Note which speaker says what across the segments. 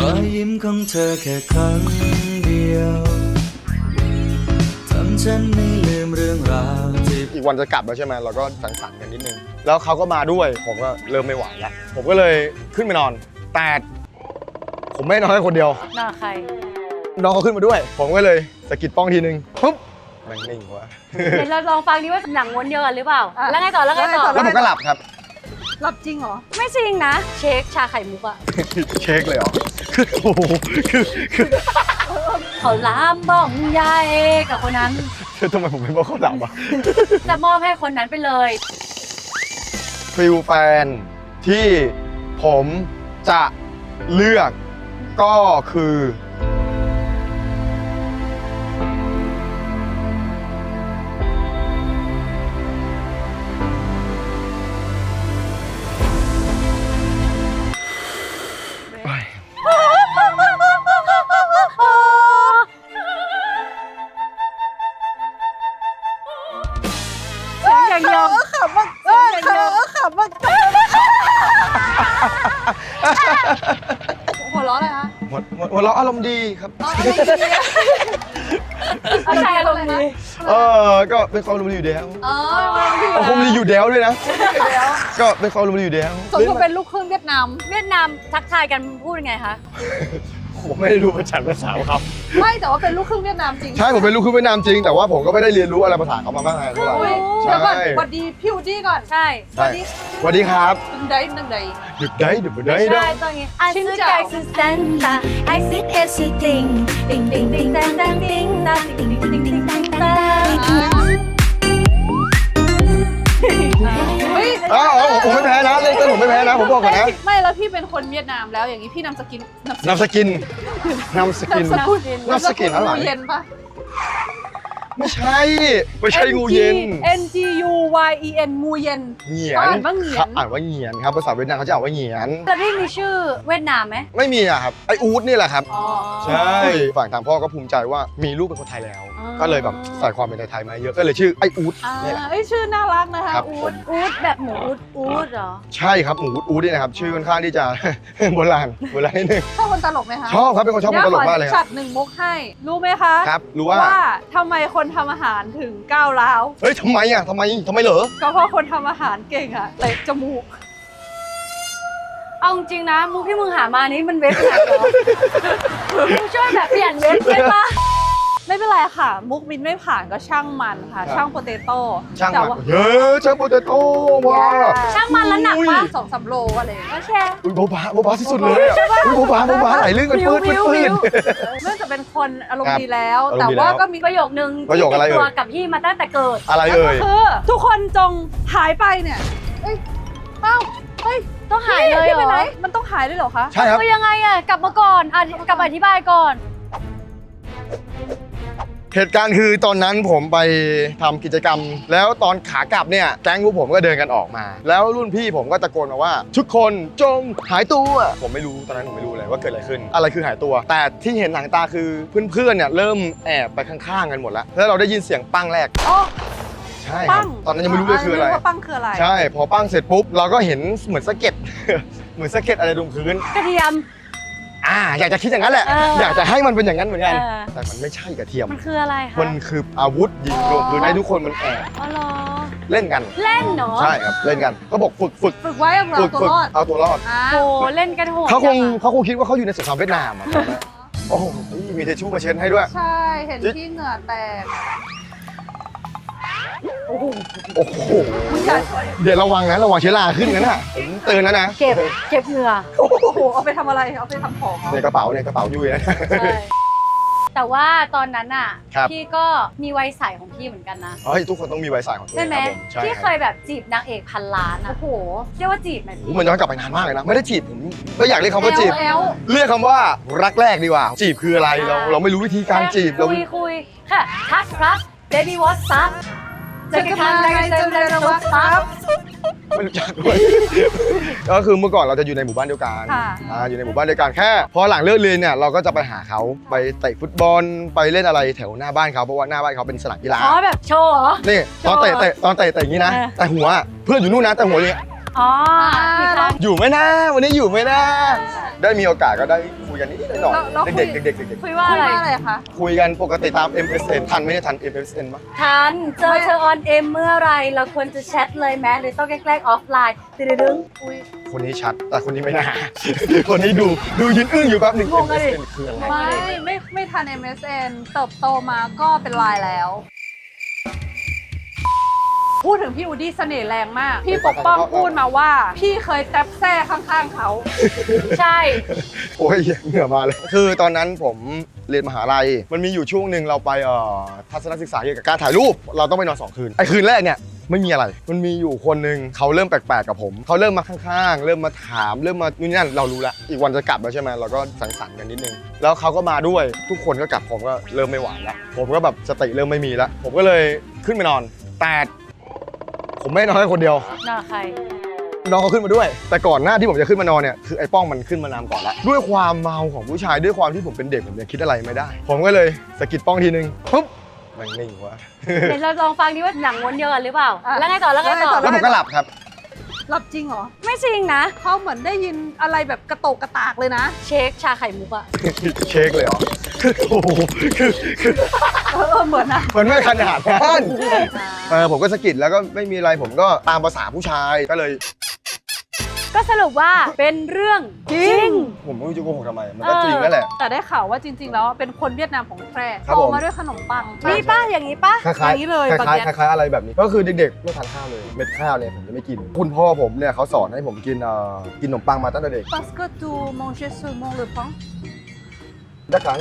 Speaker 1: รอยยิ้มของเธอแค่ครั้งเดียวทำฉันไม่ลืมเรื่องราวที่
Speaker 2: อีกวันจะกลับแล้วใช่ไหมเราก็สังสรรค์กันนิดนึง แล้วเขาก็มาด้วย ผมก็เริ่มไม่ไหวแล้ว ผมก็เลยขึ้นไปนอน แต่ผมไม่ได้นอนแค่คนเดียว
Speaker 3: หน้าใคร
Speaker 2: น้องเขาขึ้นมาด้วย ผมก็เลยสะกิดป้องทีนึงปุ๊บแม่งนิ่งว่ะ
Speaker 3: เดี๋ยวเราลองฟังดีว่าหนังม้วนเดียวกันหรือเปล่า แล้วไงต่อแล้วไงต่อ
Speaker 2: แล้วผมก็หลับครับ
Speaker 4: หลับจริงเหรอ
Speaker 3: ไม่จริงนะ เช็คชาไข่มุกอะ
Speaker 2: เช็คเลยเหรอคือโอ้โหคือคือ
Speaker 3: เขาล้ามบ้องยายกับคนนั้น
Speaker 2: คือทำไมผมเป็นเพราะเขาหลับอะ
Speaker 3: จะมอบให้คนนั้นไปเลย
Speaker 2: ฟิลแฟนที่ผมจะเลือกก็คือ
Speaker 3: เป็
Speaker 2: นความอารมณ์ดีอยู่แล้ว
Speaker 4: อ๋อ
Speaker 2: อารมณ์ดีอยู่แล้วด้วยนะก็เป็นความอารมณ์ดีอยู่แล้ว
Speaker 4: สมกับเป็นลูกครึ่งเวียดนาม
Speaker 3: เวียดนามทักทายกันพูดยังไงคะ
Speaker 2: ผมไม่ได้รู้ภาษาภาษาครับ
Speaker 4: ไม่แต่ว่าเป็นลูกครึ่งเวียดนามจริง
Speaker 2: ใช่ผมเป็นลูกครึ่งเวียดนามจริง แต่ว่าผมก็ไม่ได้เรียนรู้อะไรภาษาเขามามากมายเท่าไหร่
Speaker 4: โอ้ย
Speaker 2: ใช่
Speaker 4: เดี๋ยวก่อนสวัสดีพี่อูดี้ก่อน
Speaker 3: ใช่
Speaker 2: ใช่สวัสดีครับ
Speaker 4: หนึ่งใดหนึ่งใด
Speaker 2: หยุดได้หยุดได้
Speaker 3: ใช่
Speaker 2: ได้
Speaker 3: ตอนนี้
Speaker 4: ชิ
Speaker 3: ชิ
Speaker 4: น
Speaker 3: น
Speaker 4: เจ้า
Speaker 3: เจ้าคือเซนตาไอซิดเอซิติงติงติงติงแดงแดงติงนะติงติ
Speaker 4: เฮ้ย
Speaker 2: อ้าวเอาผมไม่แพ้นะเล่นเต้นผมไม่แพ้นะผมบอกก่อนนะ
Speaker 4: ไม่แล้วพี่เป็นคนเวียดนามแล้วอย่างนี้พี่นำสกินนำ
Speaker 2: นำสกินนำสกิน
Speaker 4: นำสกุล
Speaker 2: นำสกุลอะไร
Speaker 4: งูเย็นปะ
Speaker 2: ไม่ใช่ ไม่ใช่งูเย็น
Speaker 4: N G U Y E N งูเย็น
Speaker 2: เหงียน
Speaker 4: อ่านว่าเหงียน
Speaker 2: เขาอ่านว่าเหงียนครับภาษาเวียดนามเขาจะอ่านว่าเหงียน
Speaker 3: แล้วพี่มีชื่อเวียดนามไหม
Speaker 2: ไม่มีอะครับไออูดนี่แหละครับ
Speaker 3: อ๋อ
Speaker 2: ใช่ ฝั่งทางพ่อก็ภูมิใจว่ามีลูกเป็นคนไทยแล้ว
Speaker 3: อ๋อ
Speaker 2: ก็เลยแบบใส่ความเป็นไทยๆมาเยอะก็เลยชื่อไออูด
Speaker 4: อ่า
Speaker 2: นี่แหละ
Speaker 4: เอ้ยชื่อน่ารักนะคะ
Speaker 2: ครับ
Speaker 4: อู
Speaker 2: ผ
Speaker 4: ด
Speaker 2: ม
Speaker 3: อูดแบบหมูอูดอูดเหรอ
Speaker 2: ใช่ครับหมูอูดอูดนี่นะครับชื่อค่อนข้างที่จะ โบราณโบราณนิดนึง
Speaker 4: ชอบคนตลกไหมคะ
Speaker 2: ชอบครับเป็นคนชอบคนตลกมากเลยค
Speaker 4: ชั
Speaker 2: รับ
Speaker 4: ดหนึ่งมุกให้ รู้ไหมคะ
Speaker 2: ครับรู้ว่า
Speaker 4: ว่าทำไมคนทำอาหารถึงก้าวร้าว
Speaker 2: เฮ้ยทำไมอะทำไมทำไมเหรอ
Speaker 4: ก็เพราะคนทำอาหารเก่งอะเตะจมูก
Speaker 3: เอาจริงๆนะมุกที่มึงหามานี้มันเว็บไหนเหรอ มึงช่วยแบบเปลี่ยนเว็บได้ปะ
Speaker 4: ไม่เป็นไรค่ะ มุกมินไม่ผ่านก็ช่างมันค่ะ
Speaker 2: ครับ
Speaker 4: ช่างโปเตโต้
Speaker 2: ช่าง
Speaker 4: แต่
Speaker 2: มัน
Speaker 4: ว่า
Speaker 2: เยอะช่างโปเตโต้ว้า
Speaker 3: ช่างมันแล้วหนัก
Speaker 2: อุ้ย
Speaker 3: ปะ
Speaker 4: สองสามโลอะไรอย่างเงี้ย
Speaker 3: โอเค
Speaker 2: อุ้ยโบบาโบบาที่สุดเลยอะอุ้ยโบบาโบบาไหลลื่นกันปื้ดปื้ดปื้ด
Speaker 4: เนื่องจากเป็นคนอารม
Speaker 2: ครั
Speaker 4: ณ์
Speaker 2: บ
Speaker 4: ดีแล้ว
Speaker 2: อารมณ์
Speaker 4: แต่
Speaker 2: ดี
Speaker 4: ว่า
Speaker 2: แล้ว
Speaker 4: ก็มี
Speaker 3: ประโยคนึง
Speaker 2: ประโยคอะไร
Speaker 3: ที่ติดตัว
Speaker 2: เอ่ย
Speaker 3: กับพี่มาตั้งแต่เกิด
Speaker 2: อะไร
Speaker 4: นั่น
Speaker 2: เอ่
Speaker 4: ก็
Speaker 2: ย
Speaker 4: คือ ทุกคนจงหายไปเนี่ยเอ้ยเอ้าเฮ้ย
Speaker 3: ต้องหายเลย
Speaker 4: พี่
Speaker 3: เหร
Speaker 4: ไป
Speaker 3: อ
Speaker 4: ไหนมันต้องหายเลยเหรอคะ
Speaker 2: ใช่ครับ
Speaker 3: ก็ยังไงอะกลับมาก่อนอะกลับมาอธิบายก่อน
Speaker 2: เหตุการณ์คือตอนนั้นผมไปทำกิจกรรม แล้วตอนขากลับเนี่ยแก๊งพวกผมก็เดินกันออกมา แล้วรุ่นพี่ผมก็ตะโกนมาว่า ทุกคนจงหายตัว ผมไม่รู้ตอนนั้นผมไม่รู้เลยว่าเกิดอะไรขึ้น อะไรคือหายตัว แต่ที่เห็นหลังตาคือเพื่อนๆเนี่ยเริ่มแอบไปข้างๆกันหมดแล้วแล้วเราได้ยินเสียงปั้งแรก
Speaker 4: อ๋อ
Speaker 2: ใช่ค
Speaker 4: ปั้
Speaker 2: รับ
Speaker 4: ง
Speaker 2: ตอนนั้นยังไม่รู้เลยคืออะไร
Speaker 4: ว่าปั้งคืออะไร
Speaker 2: ใช่ พอปั้งเสร็จปุ๊บเราก็เห็นเหมือนสะเก็ดเหมือนสะเก็ดอะไรตรงพื้น
Speaker 3: กระเทียม
Speaker 2: อ่าอยากจะคิดอย่างนั้นแหละ
Speaker 3: เออ
Speaker 2: อยากจะให้มันเป็นอย่างนั้นเหมือนกัน
Speaker 3: เออ
Speaker 2: แต่มันไม่ใช่กระเทียม
Speaker 3: มันคืออะไรคะ
Speaker 2: มันคืออาวุธยิงลงพื้นให้ทุกคนมันแอบ
Speaker 3: อ๋อเหรอ
Speaker 2: เล่นกัน
Speaker 3: เล่นเนาะ
Speaker 2: ใช่ครับเล่นกันเขาบอกฝึกฝึก
Speaker 4: ฝึกไว้เอา
Speaker 2: ฝึก
Speaker 4: ตัว
Speaker 2: ฝึก
Speaker 4: รอด
Speaker 2: เอาตัวรอด
Speaker 4: อ่า
Speaker 3: โอ้เล่นกันโหด
Speaker 2: เขาคง
Speaker 3: จัอะ
Speaker 2: เขาคงคิดว่าเขาอยู่ในสงครามเวียดนามอะตอนนั้นโอ้โหมีเทชชู่มาเช็ดให้ด้วย
Speaker 4: ใช่ เห็นที่เหงื่อแตก
Speaker 2: โอ้โห
Speaker 4: มึงอย่า
Speaker 2: เดี๋ยวระวังนะระวังเชื้อราขึ้นนะน่ะผมเตือนแล้วนะ
Speaker 3: เก็บเก็บเหงื่อ
Speaker 4: โอ้โห เอาไปทำอะไร เอาไปทำของเหรอ
Speaker 2: ในกระเป๋าในกระเป๋ายุ้ยนะ
Speaker 3: ใช่แต่ว่าตอนนั้นอะ
Speaker 2: ครับ
Speaker 3: พี่ก็มีวัยใสของพี่เหมือนกันนะ
Speaker 2: เฮ้ยทุกคนต้องมีไวสายของตัวเอ
Speaker 3: ใช่
Speaker 2: ง
Speaker 3: ไหม
Speaker 2: ครับผมใช่
Speaker 3: ที่
Speaker 2: ค
Speaker 3: เครับยแบบจีบนางเอกพันล้านอะ
Speaker 4: โอ้โห
Speaker 3: เรียกว่าจีบไหม
Speaker 2: โอ้
Speaker 3: พี่
Speaker 2: โหมันย้อนกลับไปนานมากเลยนะ ไม่ได้จีบผมก็อยากเรียกคำว่าจีบ
Speaker 4: แอล
Speaker 2: เรียกคำว่ารักแรกดีกว่า จีบคืออะไรเราเราไม่รู้วิธีการจีบเรา
Speaker 3: คุยคุยค่ะทักครับ baby what's up จะกันทางใดจะเร็ว what's up
Speaker 2: ไม่รู้จักด้วย ก็คือเมื่อก่อนเราจะอยู่ในหมู่บ้านเดียวกัน
Speaker 4: ค่ะ
Speaker 2: อ่าอยู่ในหมู่บ้านเดียวกันแค่ พอหลังเลิกเรียนเนี่ยเราก็จะไปหาเขาไปเตะฟุตบอลไปเล่นอะไรแถวหน้าบ้านเขาเพราะว่าหน้าบ้านเขาเป็นสนามกีฬา
Speaker 3: อ๋อแบบโชว์เหรอ
Speaker 2: นี่ตอนเตะเตะตอนเตะเตะอย่างนี้นะ
Speaker 3: เออ
Speaker 2: แต่หัวเพื่อนอยู่นู่นนะแต่หัวอย่างเงี้ย
Speaker 3: อ๋ออีกครั้ง
Speaker 2: อยู่ไหมนะวันนี้อยู่ไหมนะ ได้มีโอกาสก็ได้คุยคุยกันนิดๆหน่อย
Speaker 4: แล้วแล้ว
Speaker 2: ๆ
Speaker 4: คุย
Speaker 2: เด็กๆเด็กๆเด็ก
Speaker 3: คุยว่า
Speaker 4: คุ
Speaker 3: อะ
Speaker 4: ย
Speaker 3: ไร
Speaker 4: ว่าอะไรคะ
Speaker 2: ๆคุยกันปกติตาม MSN ทันไหมเนี่ยทัน MSN ปะ
Speaker 3: ทันเจอเธอออนเอ็มเมื่อไหรเราควรจะแชทเลยไหมหรือต้องแกล้งๆออฟไลน์ตึ้งๆ
Speaker 4: อุ้ย
Speaker 2: คนนี้ชัดแต่คนนี้ไม่น่า คนนี้ดูดูยืนอึ้งอยู่แป๊บหนึ่ง
Speaker 3: งงอะดิ
Speaker 2: MSN คืออะไร
Speaker 4: ไม่ไม่ไม่ทัน MSN เติบโตมาก็เป็นไลน์แล้ว พูดถึงพี่อูดี้เสน่ห์แรงมาก พี่ปกป้องพูดมาว่า พี่เคยแท็บแซ่ข้างๆเขา
Speaker 3: ใช่
Speaker 2: โอ้ยเหงื่อมาเลย คือตอนนั้นผมเรียนมหาลัย มันมีอยู่ช่วงหนึ่งเราไปเอ่อทัศนศึกษาเกี่ยวกับการถ่ายรูป เราต้องไปนอนสองคืน ไอ้คืนแรกเนี่ยไม่มีอะไร มันมีอยู่คนหนึ่งเขาเริ่มแปลกๆกับผม เขาเริ่มมาข้างๆ เริ่มมาถาม เริ่มมานู่นนี่นั่น เรารู้ละ อีกวันจะกลับแล้วใช่ไหมเราก็สังสรรค์กันนิดนึง แล้วเขาก็มาด้วย ทุกคนก็กลับผมก็เริ่มไม่ไหวแล้ว ผมก็แบบสติเริ่มไม่มีแล้ว ผมก็เลยขึ้นไปนอน แต่ ผมไม่ได้นอนแค่คนเดียว
Speaker 3: หน้าใคร
Speaker 2: น้องเขาขึ้นมาด้วย แต่ก่อนหน้าที่ผมจะขึ้นมานอนเนี่ยคือไอ้ป้องมันขึ้นมานำก่อนแล้วด้วยความเมาของผู้ชายด้วยความที่ผมเป็นเด็กผมยังคิดอะไรไม่ได้ ผมก็เลยสะกิดป้องทีนึงปุ๊บมันนิ่งวะ
Speaker 3: เดี๋ยวเราลองฟังดิว่าหนังวนเดียวกันหรือเปล่า
Speaker 4: อะ
Speaker 3: แล้วไงต่อแล้วไงต่อ
Speaker 2: แล้วผมก็หลับครับ
Speaker 4: รับจริงเหรอ
Speaker 3: ไม่จริงนะ
Speaker 4: เขาเหมือนได้ยินอะไรแบบกระโตกกระตากเลยนะ
Speaker 3: เช็คชาไข่มุกอะ
Speaker 2: เช็คเลยเหรอ โอ้โหคือคือ
Speaker 4: เออเออเหมือนนะ
Speaker 2: มันไม่ขนาดนั้นเออผมก็สะกิดแล้วก็ไม่มีอะไรผมก็ตามภาษาผู้ชายก็เลย
Speaker 3: ก็สรุปว่าเป็นเรื่องจริง
Speaker 2: ผมไม่รู้จะโกหกทำไมมันก็จริงนั่นแหละ
Speaker 4: แต่ได้ข่าวว่าจริง ๆ แล้วเป็นคนเวียดนามของแพร่
Speaker 2: ครับ
Speaker 4: โต
Speaker 2: ผม
Speaker 4: มาด้วยขนมปัง
Speaker 3: นี่ป้าอย่างนี้ป้า
Speaker 2: คล้าย
Speaker 4: อย่างนี้เลย
Speaker 2: ๆค
Speaker 4: บาง
Speaker 2: ล้าย
Speaker 4: แยก
Speaker 2: ๆคล้ายๆอะไรแบบนี้ ก็คือเด็กๆไม่ทานข้าวเลย เม็ดข้าวเนี่ยผมจะไม่กิน คุณพ่อผมเนี่ยเขาสอนให้ผมกินเอ่อกินขนมปังมาตั้งแต่เด็ก
Speaker 4: Parce que tu manges seulement le pain
Speaker 2: ดักครั้ง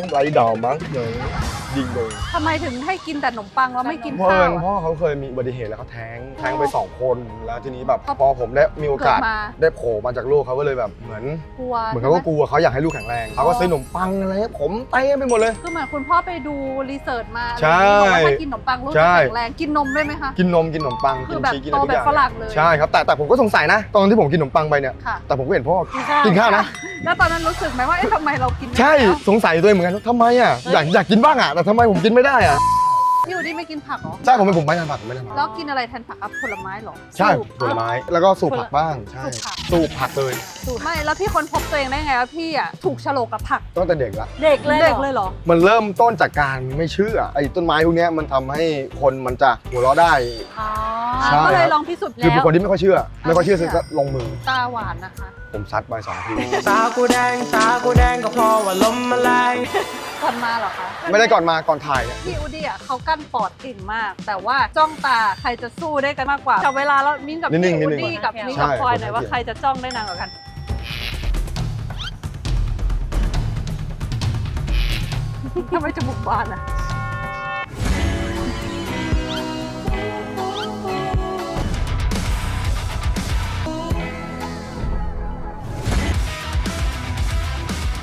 Speaker 2: ไรดาวมั้งเนยยิงเลย
Speaker 4: ทำไมถึงให้กินแต่ขนมปังแล้วไม่กิน
Speaker 2: เพราะ
Speaker 4: ข้า
Speaker 2: เอิ
Speaker 4: ว
Speaker 2: ญ
Speaker 4: อะ
Speaker 2: พ่อเขาเคยมีอุบัติเหตุแล้วเขาแท้งแท้งไปสองคนแล้วทีนี้แบบ
Speaker 4: เขา
Speaker 2: พอผมได้มีโอกาส
Speaker 4: เกิดมา
Speaker 2: ได้โผล่มาจากโลกเขาก็เลยแบบเหมือน
Speaker 4: กลัว
Speaker 2: เหมือนเขาก็กลัวเขาอยากให้ลูกแข็งแรงเขาก็ซื้อขนมปังอะไรให้ผมเต็มไปหมดเลย
Speaker 4: คือเหมือนคุณพ่อไปดูรีเสิร์ชมา
Speaker 2: ใช่
Speaker 4: บอกว่าถ้ากินขนมปังลูก
Speaker 2: ใช่
Speaker 4: จะแข็งแรงกินนมได้ไหมคะ
Speaker 2: กินนมกินขนมปัง
Speaker 4: คื
Speaker 2: กิ
Speaker 4: อนแบบ
Speaker 2: ชีสกินอะไรทุกอย่าง
Speaker 4: โตแบบฝรั่งเลย
Speaker 2: ใช่ครับแต่แต่ผมก็สงสัยนะ ตอนที่ผมกินขนมปังไปเนี่ย
Speaker 4: ค่ะ
Speaker 2: แต่ผมก็เห็นพ่อ
Speaker 3: กินข้าว
Speaker 2: กินข้าวนะ
Speaker 4: แล้วตอนนั้นรู้สึกไหมว่าเอ๊ะทำไมเรากินไม่
Speaker 2: ใช่
Speaker 4: ได้แล้ว
Speaker 2: สงสัยตัวเองเหมือนกันว่าทำไมอะอยากอยากกินบ้างอะแต่ทำไมผมกินไม่ได้อะ
Speaker 4: พี่อูดี้ไม่กินผักเหรอ
Speaker 2: ใช่ผมเป็นผมไม่ทานผักผมไม่ทานผัก
Speaker 4: แล้วกินอะไรแทนผักครับผลไม้เหรอ
Speaker 2: ใช่
Speaker 4: สูบ
Speaker 2: ผลไม้แล้วก็สูบผักบ้างใช่
Speaker 4: สูบผัก
Speaker 2: สูบผักเลย
Speaker 4: สูบไม่แล้วพี่คนพบตัวเองได้ไงว่าพี่อะถูกฉลกกับผัก
Speaker 2: ตั้งแต่เด็กละ
Speaker 3: เด็กเลยหรอ
Speaker 4: เด็กเลยเหรอ
Speaker 2: มันเริ่มต้นจากการไม่เชื่อไอ้ต้นไม้พวกเนี้ยมันทำให้คนมันจะหัวเราะได้
Speaker 3: อ๋อ
Speaker 2: ใช่
Speaker 4: ก็เลย
Speaker 2: ครับ
Speaker 4: ลองพิสูจน์
Speaker 2: คือเป็น
Speaker 4: แล้ว
Speaker 2: คนที่ไม่ค่อยเชื่อ ไม่ค่อยเชื่อ
Speaker 4: เชื่อ
Speaker 2: ก็ลงมือ
Speaker 4: ตาหวานนะคะ
Speaker 2: ผมซัดไปสองที
Speaker 1: ตากูแดงตากูแดงก็เพราะว่าลมมันแรง
Speaker 4: ก่อนมาเหรอคะ
Speaker 2: ไม่ได้ก่อนมาก่อนถ่ายเนี่ย
Speaker 4: พี่อูดี้อะเขากั้นปอดเก่งมาก แต่ว่าจ้องตาใครจะสู้ได้กันมากกว่าจับเวลาแล้วมิ้นกับ
Speaker 2: นิดนึ
Speaker 4: พี่
Speaker 2: ง
Speaker 4: อู
Speaker 2: นิดนึง
Speaker 4: ดี้กับ
Speaker 3: ใช่
Speaker 4: มิ้นกับพลอยหน่อย
Speaker 2: ผม
Speaker 4: ว่า
Speaker 2: ให้เกียรติ
Speaker 4: ใครจะจ้องได้นานกว่ากัน ทำไมจมูกบานอะ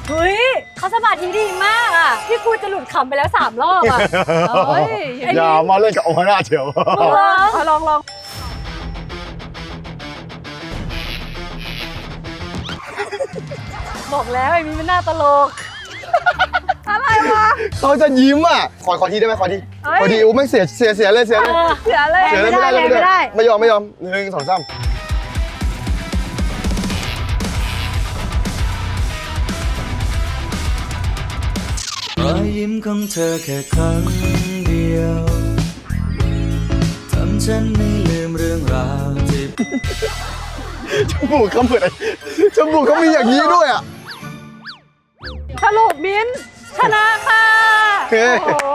Speaker 3: เฮ้ย เขาสมาธิดีมากอะที่กูจะหลุดขำไปแล้วสามรอบอะ
Speaker 4: เฮ้ย
Speaker 2: อย่ามาเล่นกับโอฮาน่าเฉียว
Speaker 3: มึงลอง
Speaker 4: เอาลองลอง
Speaker 3: บอกแล้วไอ้มีมันน่าตลก
Speaker 4: อะไรวะ
Speaker 2: เขาจะยิ้มอะ ขอขอทีได้ไหมขอที
Speaker 4: เฮ้ย
Speaker 2: ขอทีโอ้ไม่เสียเสียเสียเลยเสียเลย
Speaker 4: เสียเลย
Speaker 2: เสียเลย
Speaker 3: ไม่ได้
Speaker 2: เลย
Speaker 3: ไม่ได้
Speaker 2: ไม่ยอมไม่ยอมหนึ่งสองสาม
Speaker 1: ยยิ้มของเธอแค่ครั้งเดียว ทำฉันไม่ลืมเรื่องราวที่
Speaker 2: จมูกเขาเหมือนไอ้จมูกเขามีอย่างนี้ด้วยอะ
Speaker 4: สรุปมิ้นชนะค่ะ
Speaker 2: เฮ้ย
Speaker 4: โอ้โห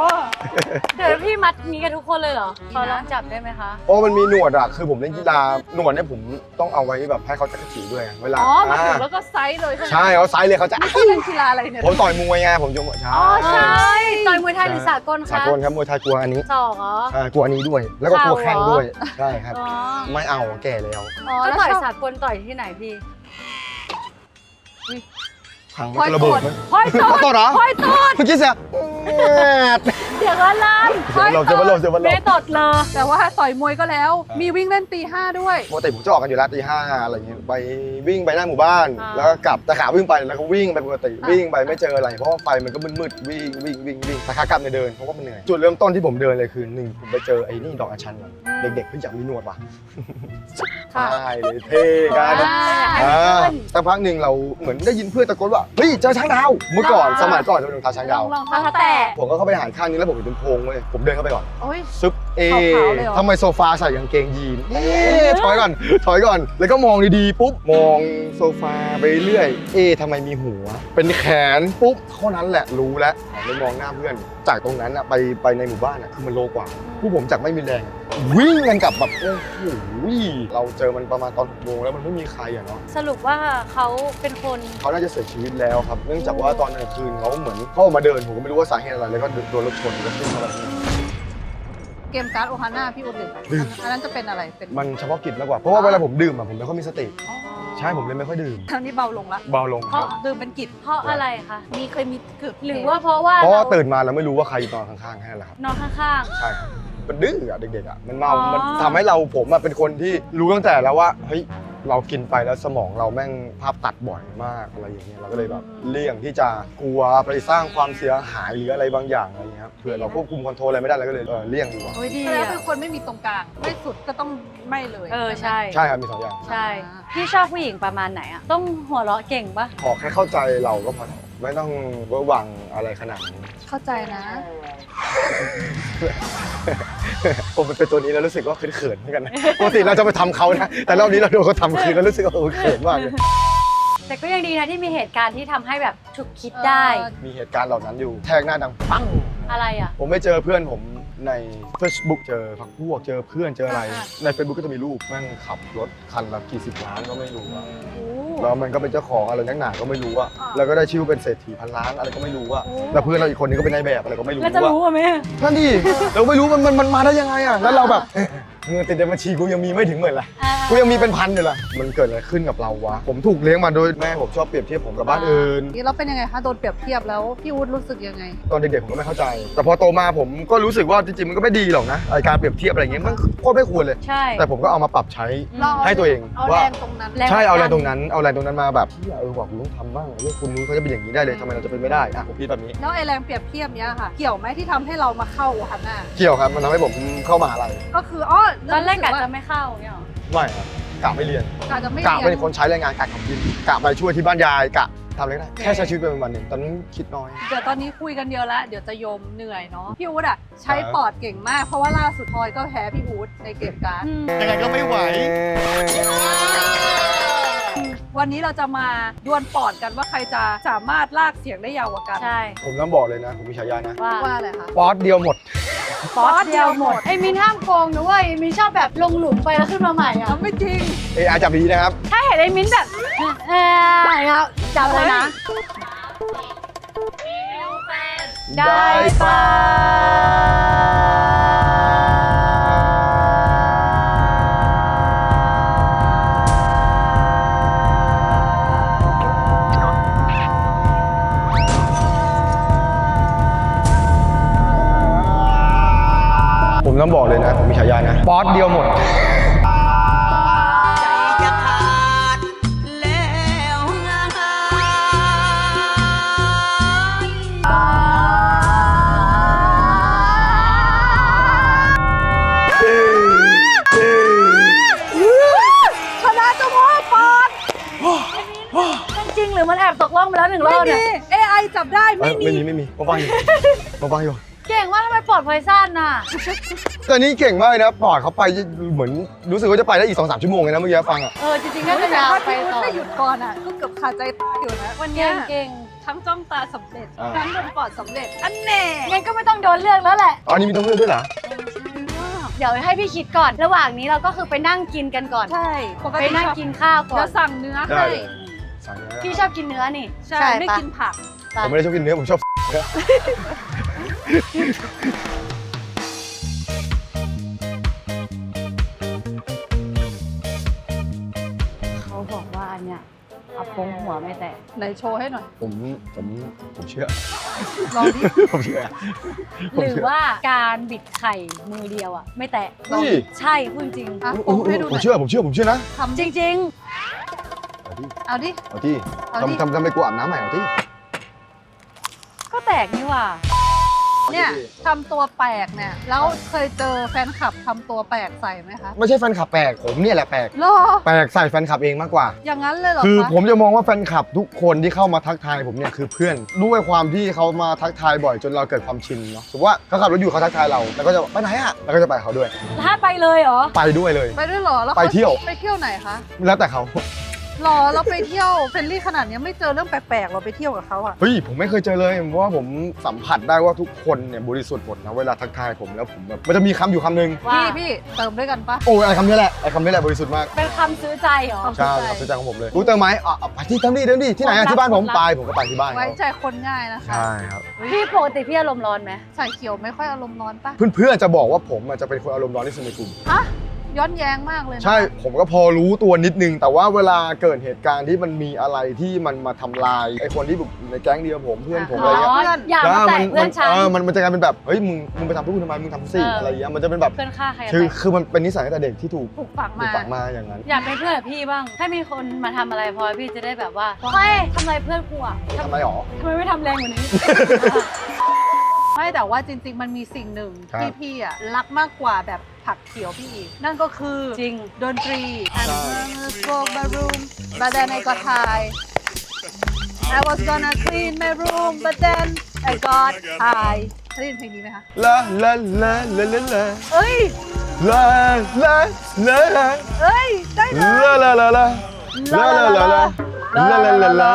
Speaker 3: เดี๋ยวพี่มัดนี้กันทุกคนเลยเหรอขอลองจับได้ไหมคะ
Speaker 2: โอ้มันมีหนวดอะคือผมเล่นกีฬาหนวดเนี่ยผมต้องเอาไว้แบบให้เขาจักรจีด้วยไงเวลา
Speaker 4: อ๋อมาถึง
Speaker 2: อ่า
Speaker 4: แล้วก็ไซส์เลยใช่ไหม
Speaker 2: ใช่เขาไซส์เลยเขาจะ
Speaker 4: พี่เล่นกีฬาอะไรเนี่ย
Speaker 2: ผมต่อยมวยไงผมจะใช่
Speaker 3: อ๋อใช่ต่อยมวยไทยหรือสากล
Speaker 2: สา
Speaker 3: คะ
Speaker 2: กลครับมวยไทยกลัวอันนี้
Speaker 3: สองเหรอ
Speaker 2: อ่ากลัวอันนี้ด้วย แล้วก็กลัว
Speaker 3: เข่าเหรอ
Speaker 2: แข้งด้วยใช่ครับ
Speaker 3: อ๋อ
Speaker 2: ไม่เอาแก่แล้ว
Speaker 4: อ๋อ
Speaker 3: ก็
Speaker 4: แล้ว
Speaker 3: ต่อย
Speaker 4: ชอบ
Speaker 3: สากลต่อยที่ไหนพี่
Speaker 2: พัง
Speaker 4: พลอย
Speaker 2: ระ
Speaker 4: โต
Speaker 2: เบิด
Speaker 4: ด
Speaker 2: ไหม
Speaker 4: พลอยโตด
Speaker 2: โตดเหรอ
Speaker 4: พลอยโตด
Speaker 2: เมื่อกี้เสียแอด
Speaker 4: เดี๋
Speaker 3: สียงอะไร
Speaker 2: เดี๋ยวเราจะมาลงจะมาล
Speaker 3: เม
Speaker 2: ง
Speaker 3: ตดเลย
Speaker 4: แต่ว่าต่อยมวยก็แล้ว มีวิ่งเล่นตีห้าด้วย
Speaker 2: ปกติผมจะออกกันอยู่แล้วตีห้าอะไรอย่างเงี้ยไปวิ่งไปหน้าหมู่บ้าน
Speaker 3: อ่า
Speaker 2: แล้วก็กลับแต่ขาวิ่งไปแล้วก็วิ่งไปปกติ
Speaker 4: อ่า
Speaker 2: วิ่งไปไม่เจออะไรเพราะว่าไฟมันก็มืดๆวิ่งวิ่งวิ่งวิ่งแต่ขากลับเนี่ยเดินเพราะว่ามันเหนื่อยจุดเริ่มต้นที่ผมเดินเลยคือหนึ่งผมไปเจอไอ้นี่ดอกอัญชันก่อนเด็กๆเพิ่งอยากมีหนวดว่ะ
Speaker 4: ค่ะ
Speaker 2: ใช่เลยเท่กัน
Speaker 3: อ่า
Speaker 2: อ่า
Speaker 3: ให้มันขึ้น
Speaker 2: สักพักหนึ่งเราเหมือนได้ยินเพื่อนตะโกนว่าเฮ้ยเจอช้างดาวเมื่อก่อน
Speaker 3: อ่า
Speaker 2: สมัยก่อนจะเป็นรองเท้าช้าง
Speaker 3: ล
Speaker 2: ดา
Speaker 3: อ
Speaker 2: ว
Speaker 3: งลองเท้าแตะ
Speaker 2: ผมก็เข้าไปหาข้างนี้แล้วผมเห็นเป็นโพรงเลยผมเดินเข้าไปก่อน
Speaker 4: โอ้ย
Speaker 2: ซึบเอ
Speaker 4: ขาวๆเลยเหรอ
Speaker 2: ทำไมโซฟาใส่กางเกงยีนเอ๊ะถอยก่อน ถอยก่อน แล้วก็มองดีๆปุ๊บ มองโซฟาไปเรื่อย เอ๊ะทำไมมีหัว เป็นแขนปุ๊บเท่านั้นแหละรู้แล้วหันไปมองหน้าเพื่อน จากตรงนั้นอะไปไปในหมู่บ้านอะคือมันโลกว่าผู้ผมจากไม่มีแรง วิ่งกันกลับแบบโอ้โหเราเจอมันประมาณตอนหกโมงแล้วมันไม่มีใครอะเนาะ
Speaker 3: สรุปว่าเขาเป็นคน
Speaker 2: เขาน่าจะเสียชีวิตแล้วครับ เนื่องจากว่าตอนกลางคืนเขาเหมือนเข้ามาเดินผมก็ไม่รู้ว่าสาเหตุอะไรแล้วก็โดนรถชนแล้วก็ขึ้นมาแบบนี้
Speaker 4: เกมการ์ดโอฮาน่าพี่อุดดื่มไหม
Speaker 2: ดื่ม
Speaker 4: อันนั้นจะเป็นอะไรเป็น
Speaker 2: มันเฉพาะกิจมากกว่าเพราะว่าเวลาผมดื่มอะผมไม่ค่อยมีสติ
Speaker 4: อ๋อ
Speaker 2: ใช่ผมเลยไม่ค่อยดื่ม
Speaker 4: ครั้งนี้เบาลงละ
Speaker 2: เบาลง
Speaker 3: เพ
Speaker 2: ครั
Speaker 3: ราะ
Speaker 2: บ
Speaker 4: ดื่มเป็นกิจ
Speaker 3: เพราะอะไรคะ
Speaker 4: มีเคยมีเกือบ
Speaker 3: หรือว่าเพราะว่า
Speaker 2: เพราะว่า
Speaker 3: เรา
Speaker 2: ตื่นมาแล้วไม่รู้ว่าใครนอนข้างๆแค่นั้นแหละครับ
Speaker 3: นอนข้าง
Speaker 2: ใช่ครับมันดื้ออะเด็กๆอะมันเมา
Speaker 3: อ๋อ
Speaker 2: มันทำให้เราผมอะเป็นคนที่รู้ตั้งแต่แล้วว่า เฮ้ย เรากินไปแล้วสมองเราแม่งภาพตัดบ่อยมากอะไรอย่างเงี้ยเราก็เลยแบบเลี่ยงที่จะกลัวไปสร้างความเสียหายหรืออะไรบางอย่างอะไรเงี้ยครับเผื่อเราควบคุมคอนโทรลอะไรไม่ได้เราก็เลยเออเลี่ยงดีกว่า
Speaker 3: ๆโอ้ยดี
Speaker 4: แล้ว
Speaker 3: อะ
Speaker 4: เป็นคนไม่มีตรงกลาง ไม่สุดก็ต้องไม่เลย
Speaker 3: เออใช่
Speaker 2: ใช่ครับมีสองอย่าง
Speaker 3: ใช่พี่ชอบผู้หญิงประมาณไหนอะต้องหัวเราะเก่งปะ
Speaker 2: ขอแค่เข้าใจเราก็พอไม่ต้องเวอร์วังอะไรขนาดนี้
Speaker 4: เข้าใจนะ
Speaker 2: ผมเป็นตัวนี้แล้วรู้สึกว่าเขินๆเหมือนกันนะปกติเราจะไปทำเขานะ แต่รอบนี้เราโดนเขาทำคืนแล้วรู้สึกว่าเออเขินมากเลย
Speaker 3: แต่ก็ยังดีนะที่มีเหตุการณ์ที่ทำให้แบบฉุกคิดได้
Speaker 4: เออ
Speaker 2: มีเหตุการณ์เหล่านั้นอยู่ แทกหน้าดังปัง
Speaker 3: อะไรอะ
Speaker 2: ผมไม่เจอเพื่อนผมใน Facebook เจอพักพวกเจอเพื่อนเจออะไร
Speaker 4: อ่า
Speaker 2: ใน Facebook ก็จะมีรูปแม่งขับรถคันละกี่สิบล้านก็ไม่รู้อะ
Speaker 4: โอ้
Speaker 2: แล้วมันก็เป็นเจ้าของอะไรนักหนาก็ไม่รู้อะ
Speaker 4: อ่า
Speaker 2: แล้วก็ได้ชื่อว่าเป็นเศรษฐีพันล้านอะไรก็ไม่รู้อะ
Speaker 4: โอ้
Speaker 2: แล้วเพื่อนเราอีกคนนึงก็เป็นนายแบบอะไรก็ไม่รู้
Speaker 3: แล้วจะ
Speaker 2: อะ
Speaker 3: รู้อะแม่
Speaker 2: นั่นดิเราไม่รู้มันมันมันมาได้ยังไงอะแล้วเราแบบเอ๊ะเงินติดในบัญชีกูยังมีไม่ถึงหมื่นละกูยังมีเป็นพันอยู่ละมันเกิดอะไรขึ้นกับเราวะ ผมถูกเลี้ยงมาโดยแม่ผมชอบเปรียบเทียบผมกับบ้านอื่น
Speaker 4: นี่เราเป็นยังไงคะโดนเปรียบเทียบแล้วพี่อู๊ดรู้สึกยังไง
Speaker 2: ตอนเด็กๆผมก็ไม่เข้าใจ แต่พอโตมาผมก็รู้สึกว่าจริงๆมันก็ไม่ดีหรอกนะไอการเปรียบเทียบอะไรอย่างเงี้ยมันโคตรไม่ควรเลย
Speaker 3: ใช่
Speaker 2: แต่ผมก็เอามาปรับใช้
Speaker 4: เรา
Speaker 2: ให้ตัวเอง
Speaker 4: เอา
Speaker 2: ว่า
Speaker 4: แรงตรงนั้น
Speaker 3: แรง
Speaker 2: ใช่เอาแรงตรงนั้นเอาแรงตรงนั้นมาแบบเหี้ยเออว่ะกูต้องทำบ้างเรื่องคุณนู้นเขาจะเป็นอย่างนี้ได้เลยทำไมเราจะเป็นไม่ได้อะผมคิดแบบนี้
Speaker 4: แล้วไอแรงเปรียบเทียบเนี้ยค่ะ เกี่ยวไหมที่ทำให้เรามาเข้าโอฮาน่า
Speaker 2: เกี่ยวครับมันทำให้ผมเข้ามหาลัย
Speaker 4: ก็คืออ๋อ
Speaker 3: ตอนแรกกะ
Speaker 4: สึว่า
Speaker 3: จะไม่เข้าเนี่ยหรอ
Speaker 2: ไม่ครับกะไม่เรียน
Speaker 4: กะจะไม่
Speaker 2: กะ
Speaker 4: เรีย
Speaker 2: เป็นคนใช้แรงงานกะขับวินกะไปช่วยที่บ้านยายกะทำอะไรก็ได้แค่ใช้ชีวิตเป็นวันหนึ่งตอนนั้นคิดน้อย
Speaker 4: เดี๋ยวตอนนี้คุยกันเยอะแล้วเดี๋ยวจะยมเหนื่อยเนาะพี่อู๊ดอะใช้
Speaker 2: ครับ
Speaker 4: ปอดเก่งมากเพราะว่าล่าสุดพลอยก็แพ้พี่อู๊ดในเกมการ์ด
Speaker 2: ยังไงก็ไม่ไหว
Speaker 4: วันนี้เราจะมาดวลปอดกันว่าใครจะสามารถลากเสียงได้ยาวกว่ากัน
Speaker 3: ใช่
Speaker 2: ผมต้องบอกเลยนะ ผมมีฉายานะ
Speaker 3: ว่า
Speaker 4: ว่าอะไรคะ
Speaker 2: ป๊อตเดียวหมด
Speaker 3: ป๊อตเดียวหมดไอ้มินห้ามโกงนะเว้ยไอ้มินชอบแบบลงหลุมไปแล้วขึ้นมาใหม่อะ
Speaker 4: เอาไม่จริง
Speaker 2: เอไอจับดีนะครับ
Speaker 3: ถ้าเห็นไอ้มินแบบเออครับจับเลยนะ ได้ปะา
Speaker 2: ยานเดียวหมด
Speaker 5: จะขาดแล้วไง
Speaker 4: ชนะเจ้าพ่อปอ
Speaker 3: นจริงหรือมันแอบตกล่องไปแล้วหนึ่งรอบเนี่ย
Speaker 4: AI จับได้ไม่มี
Speaker 2: ไม่มีไม่มีมาฟังอยู่มาฟังอยู่
Speaker 3: เก่งว่ากทำไมปลอดภัยสั้นน่ะ
Speaker 2: แต่นี่เก่งมากเลยนะปอดเขาไปเหมือนรู้สึกว่าจะไปได้อีกสองสามชั่วโมงเลยนะเมื่อกี้ฟังอะ
Speaker 3: เออจริงๆน่าจะ
Speaker 4: แต่
Speaker 3: ยาว
Speaker 4: ถ้า
Speaker 3: ไป
Speaker 4: พี่อู๊ด
Speaker 3: ต่อ
Speaker 4: ไม่หยุดก่อนอะก็เกือบขาดใจตายอยู่นะ วันเนี้
Speaker 3: เก่
Speaker 4: ย
Speaker 3: งเก่ง
Speaker 4: ทั้งจ้องตาสำเร็จ
Speaker 2: อ่า
Speaker 4: ทั้งโดนปอดสำเร็จ อันแน่
Speaker 3: งั้นก็ไม่ต้องโดนเลือกแล้วแหละ
Speaker 2: อ๋อนี่มีต้องเลือกด้วยเหรอ
Speaker 3: เดี๋ยวให้พี่คิดก่อน ระหว่างนี้เราก็คือไปนั่งกินกันก่อน
Speaker 4: ใช่ปก
Speaker 3: ไป
Speaker 4: ติ
Speaker 3: นั่ง
Speaker 4: ชอบ
Speaker 3: กินข้าวก่อ
Speaker 4: แล้
Speaker 3: น
Speaker 4: วสั่งเนื้อ
Speaker 2: ได้
Speaker 4: ให้
Speaker 2: เลยสั่งเนื้อ
Speaker 3: พี่ชอบกินเนื้อนี่
Speaker 4: ใช่ไม่
Speaker 3: ปะ
Speaker 4: กินผัก
Speaker 3: ปะ
Speaker 2: ผมไม่ได้ชอบกินเนื้อผมชอบ
Speaker 3: เขาบอกว่าอันเนี้ยเอาโปงหัวไม่แตก
Speaker 4: ไหนโชว์ให้หน่อย
Speaker 2: ผมผมผมเชื่อ
Speaker 4: ลองดิ
Speaker 2: ผมเชื่อ
Speaker 3: หรือว่าการบิดไข่มือเดียวอะ ไม่แตก
Speaker 2: เฮ้ย
Speaker 3: ใช่พูดจริง
Speaker 4: อะ
Speaker 2: โอ้
Speaker 4: โป
Speaker 2: โห
Speaker 4: งให้ดูห
Speaker 2: ผม
Speaker 4: น่อย
Speaker 2: เชื่อผมเชื่อผมเชื่อนะ
Speaker 4: ทำ
Speaker 3: จ
Speaker 4: ดิ
Speaker 3: ริง
Speaker 2: เอาที่
Speaker 4: เอาดิ
Speaker 2: เอาที่
Speaker 4: เอาดิ
Speaker 2: ทำทำทำไปกูอาบน้ำใหม่เอาที่
Speaker 3: ๆก็แตกนี่หว่า
Speaker 4: เนี่ยทำตัวแปลกเนี่ยแล้วเคยเจอแฟนคลับทำตัวแปลกใส่ไหมคะ
Speaker 2: ไม่ใช่แฟนคลับแปลกผมเนี่ยแหละแปลก
Speaker 4: เหรอ
Speaker 2: แปลกใส่แฟนคลับเองมากกว่า
Speaker 4: อย่างนั้นเลยเหรอ
Speaker 2: คือ
Speaker 4: คะ
Speaker 2: ผมจะมองว่าแฟนคลับทุกคนที่เข้ามาทักทายผมเนี่ยคือเพื่อนด้วยความที่เขามาทักทายบ่อยจนเราเกิดความชินเนาะสมมติว่าเขาขับรถอยู่เขาทักทายเราแล้วก็จะไปไหนอะแล้วก็จะไปกับเขาด้วย
Speaker 3: ถ้าไปเลยเหรอ
Speaker 2: ไปด้วยเลย
Speaker 4: ไปด้วยเหรอแล้วขา
Speaker 2: ไปเที่ยว
Speaker 4: ไปเที่ยวไหนคะ
Speaker 2: แล้วแต่เขา
Speaker 4: หรอเราไปเที่ยวเฟรนลี่ขนาดเนี้ยไม่เจอเรื่องแปลกๆเราไปเที่ยวกับเขาอะ
Speaker 2: เฮ้ยผมไม่เคยเจอเลยเพราะว่าผมสัมผัสได้ว่าทุกคนเนี่ยบริสุทธิ์หมดนะเวลาทักทายผมแล้วผมแบบมันจะมีคำอยู่คำหนึง
Speaker 3: ว่า
Speaker 4: พี่พี่เติมด้วยกันปะ
Speaker 2: โอ้ยไอ้คำนี้แหละไอ้คำนี้แหละบริสุทธิ์มาก
Speaker 3: เป็นคำซื้อใจเหรอ
Speaker 2: ใช่ครับซื้อใจของผมเลยรู้เติมไหมอะอะไปที่เติมดิเติมดิที่ไหน
Speaker 3: ค
Speaker 2: อะ
Speaker 3: วามลับ
Speaker 2: ที่บ้านผม
Speaker 3: ความลับ
Speaker 2: ไปผมก็ไปที่บ้าน
Speaker 4: ไว้
Speaker 2: เขา
Speaker 4: ใจคนง่ายนะคะ
Speaker 2: ใช่ครับ
Speaker 3: พี่ปกติพี่อารมณ์ร้อนไหม
Speaker 4: ใส่เขียวไม่ค่อยอารมณ์ร้อนปะ
Speaker 2: เพื่อนๆจะบอกว่าผมอะจะเป็นคนอารมณ์ร้อนที่สุดในกลุ่ม
Speaker 4: ฮะ ย้อนแย้งมากเลยนะ
Speaker 2: ใช่ผมก็พอรู้ตัวนิดนึง แต่ว่าเวลาเกิดเหตุการณ์ที่มันมีอะไรที่มันมาทำลายไอ้คนที่แบบอยู่ในแก๊งเดียวผมเพื่อนผม
Speaker 3: อ๋
Speaker 2: อะไรเงี้ย
Speaker 3: ออย่ามาแตะ
Speaker 2: มั
Speaker 3: เพื่อนฉัน
Speaker 2: เออมันมันจะกลายเป็นแบบเฮ้ยมึงมึงไปทำเพื่อนกูทำไมมึงทำสิ
Speaker 3: เอออ
Speaker 2: อะไรเงี้ยมันจะเป็นแบบ
Speaker 3: เพื่อนฆ่าใครอะ
Speaker 2: คือ
Speaker 3: แตก
Speaker 2: คือมันเป็นนิสัยตั้งแต่เด็กที่ถูก
Speaker 4: ถูกฝัง
Speaker 2: ถูก
Speaker 4: มา
Speaker 2: ฝังมาอย่างนั้น
Speaker 3: อยากเป็นเพื่อนกับพี่บ้างถ้ามีคนมาทำอะไรพลอยพี่จะได้แบบว่าเฮ้ยทำอะไรเพื่อนกูอะ
Speaker 2: ทำไมหรอ
Speaker 3: ทำไมไม่ทำแรงกว่านี้
Speaker 4: ไม่แต่ว่าจริง ๆ มันมีสิ่งหนึ่ง
Speaker 2: ครับ
Speaker 4: ที่พี่อะรักมากกว่าแบบผักเขียวพี่อีก นั่นก็คือ
Speaker 3: จริง
Speaker 4: ดนตรี and smoke my room but then I got high I was gonna clean my room but then I got high เคยได้ยินเพลงนี้ไหมคะ
Speaker 2: ลาลาลาลาลาลา
Speaker 4: เอ้ย
Speaker 2: ลาลาลาลา
Speaker 4: เอ้ย ได้เลย
Speaker 2: ลาลาลาลาลาลาลาลา ลาลาลาลา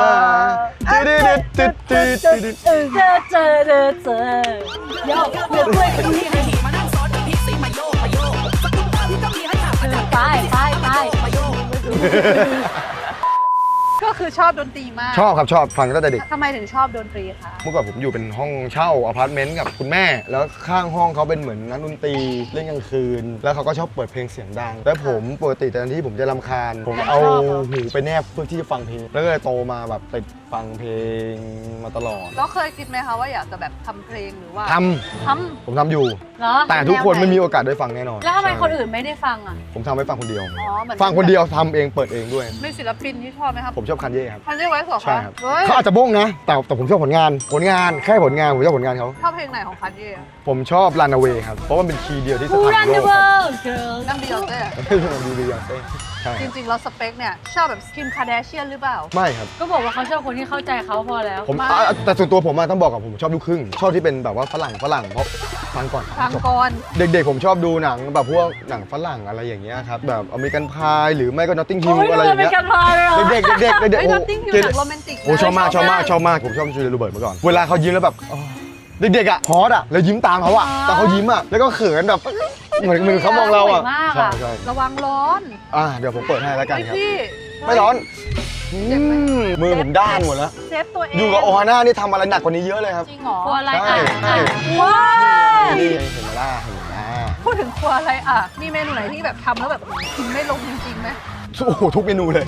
Speaker 2: ตึ๊ดตึ๊ดตึ๊ดตึ๊ดตึ๊ด
Speaker 3: เจอเจอเจอเจอเจอเดี๋ยวเดี๋ยวด้วยกันนี่เลยไปไปไป
Speaker 4: ก็คือชอบดนตรีมาก
Speaker 2: ชอบครับชอบฟังตั้งแต่เด็ก
Speaker 4: ทำไมถึงชอบดนตรีคะ
Speaker 2: เมื่อก่อนผมอยู่เป็นห้องเช่าอพาร์ตเมนต์กับคุณแม่ แล้วข้างห้องเขาเป็นเหมือนนักดนตรีเล่นกลางคืน แล้วเขาก็ชอบเปิดเพลงเสียงดังแล้วผมปกติตอนที่ผมจะรำคาญ ผมเอาหูไปแนบเพื่อที่จะฟังเพลงแล้วก็เลยโตมาแบบติด ฟังเพลงมาตลอด
Speaker 4: ก็เคยคิดไหมคะว่าอยากจะแบบทำเพลงหรือว่า
Speaker 2: ท
Speaker 4: ทำ
Speaker 2: ผมทำอยู่
Speaker 3: เหรอ
Speaker 2: แต่ทุกคนไม่มีโอกาสได้ฟังแน่นอน
Speaker 3: แล้วทำไม
Speaker 2: ใช่
Speaker 3: คนอื่นไม่ได้ฟังอะ
Speaker 2: ผมทำไว้ฟังคนเดียวำ
Speaker 4: อ๋อเหมือน
Speaker 2: ฟังคนเดียวทำเองเปิดเองด้วย
Speaker 4: มีศิลปินที่ชอบไหมครับ
Speaker 2: ผมชอบคันเย่ครับ
Speaker 4: พันเรียกไว้สอง
Speaker 2: ใช่ครับ
Speaker 4: เฮ้ย
Speaker 2: เขาอาจจะบ้งนะ แต่แต่ผมชอบผลงาน ผลงานแค่ผลงาน ผมชอบผลงานเขา
Speaker 4: ชอบเพลงไหนของคันเย่อะ
Speaker 2: ผมชอบ Runaway ครับ เพราะว่ามันเป็นคีย์เดียวที่ส
Speaker 3: Who
Speaker 2: ถาน
Speaker 3: run
Speaker 2: โล
Speaker 3: the
Speaker 2: กครับ
Speaker 3: world girl
Speaker 4: นั่งบียอนเซ่
Speaker 2: ไม่ใช่ของดีบียอนเซ่ ใช่
Speaker 4: จริงๆแล้วสเปคเนี่ยชอบแบบคิมคาเดเชียนหรือเปล่า
Speaker 2: ไม่ครับ
Speaker 3: ก็บอกว่าเขาชอบคนที่เข้าใจเขาพอแล้ว
Speaker 2: ผม
Speaker 4: ไม่
Speaker 2: อะแต่ส่วนตัวผมอะต้องบอกกับผมชอบลูกครึ่ง ชอบที่เป็นแบบว่าฝรั่งฝรั่งเพราะฟังก่อน
Speaker 4: ทาง
Speaker 2: จบ
Speaker 4: กร
Speaker 2: เด็กๆ ผมชอบดูหนังแบบพวกหนังฝรั่งอะไรอย่างเงี้ยครับ แบบอเมริกันพายหรือไม่ก็นอตติงฮิล
Speaker 3: โอ้ย
Speaker 2: อะไรอย่าง
Speaker 3: เป็
Speaker 2: เงี้
Speaker 3: น
Speaker 2: ย
Speaker 3: กันพาเลยเหรอ
Speaker 2: เด็กๆเด็กๆเด็กๆ
Speaker 4: ไอ้
Speaker 2: โอ้
Speaker 4: นอตติ้งฮิล
Speaker 2: เด็
Speaker 4: ห
Speaker 2: ก
Speaker 4: นังโรแมนติก
Speaker 2: โอ้ชอบมากชอบมากชอบมากผมชอบจูเลียโรเบิร์ตเมื่อก่อน เวลาเขายิ้มแล้วแบบอ๋อเด็กๆอะฮอตอะแล้วยิ้มตามเขาอะตอนเขายิ้มอะแล้วก็เขินแบบ เหมือนเหมือนเขามองเราอะ
Speaker 3: สวยมาก
Speaker 2: ใช่
Speaker 3: อะ
Speaker 2: ใช่
Speaker 4: ระวังร้อน
Speaker 2: อะเดี๋ยวผมเปิดให้แล้วกัน
Speaker 4: ไอ้
Speaker 2: ครับ
Speaker 4: พี่
Speaker 2: ไม่ร้อน
Speaker 4: เจ็บไหม
Speaker 2: อืมมือผมด้านหมดแล้ว
Speaker 4: เซฟตัวเอง
Speaker 2: อยู่กับโอฮาน่านี่ทำอะไรหนักกว่านี้เยอะเลยครับ
Speaker 4: จริงเหรอ
Speaker 3: ครัวอะไร
Speaker 2: ใช่
Speaker 3: อะ
Speaker 2: ใช่
Speaker 3: ว้าว
Speaker 2: นี่เห็นไหมล่ะเห็นไหมล่ะ
Speaker 4: พูดถึงครัวอะไรอะ มีเมนูไหนที่แบบทำแล้วแบบกินไม่ลงจริงๆไหม
Speaker 2: โอ้โหทุกเมนูเลย